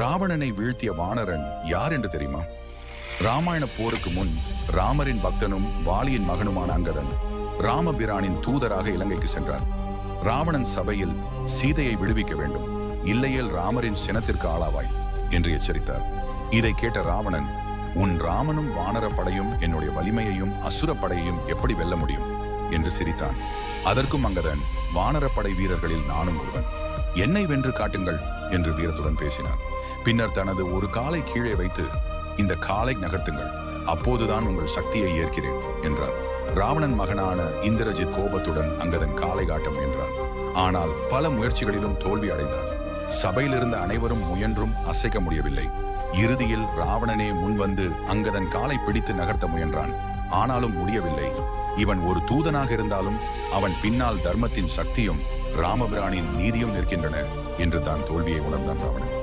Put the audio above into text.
ராவணனை வீழ்த்திய வானரன் யார் என்று தெரியுமா? ராமாயண போருக்கு முன் ராமரின் பக்தனும் வாலியின் மகனுமான அங்கதன் ராமபிரானின் தூதராக இலங்கைக்கு சென்றார் ராவணன் சபையில் சீதையை விடுவிக்க வேண்டும். இல்லையேல் ராமரின் சினத்திற்கு ஆளாவாய் என்று எச்சரித்தார். இதை கேட்ட ராவணன் உன் ராமனும் வானர படையும் என்னுடைய வலிமையையும் அசுரப்படையையும் எப்படி வெல்ல முடியும்? என்று சிரித்தான். அதற்கும் அங்கதன் வானரப்படை வீரர்களில் நானும் ஒருவன். என்னை வென்று காட்டுங்கள் என்று வீரத்துடன் பேசினார் பின்னர் தனது ஒரு காலை கீழே வைத்து இந்த காலை நகர்த்துங்கள். அப்போதுதான் உங்கள் சக்தியை ஏற்கிறேன் என்றார். ராவணன் மகனான இந்திரஜித் கோபத்துடன் அங்கதன் காலை காட்ட முயன்றார் ஆனால் பல முயற்சிகளிலும் தோல்வி அடைந்தார். சபையில் இருந்த அனைவரும் முயன்றும் அசைக்க முடியவில்லை. இறுதியில் ராவணனே முன்வந்து அங்கதன் காலை பிடித்து நகர்த்த முயன்றான். ஆனாலும் முடியவில்லை. இவன் ஒரு தூதனாக இருந்தாலும் அவன் பின்னால் தர்மத்தின் சக்தியும் ராமபிரானின் நீதியும் நிற்கின்றன என்று தான் தோல்வியை உணர்ந்தான் ராவணன்.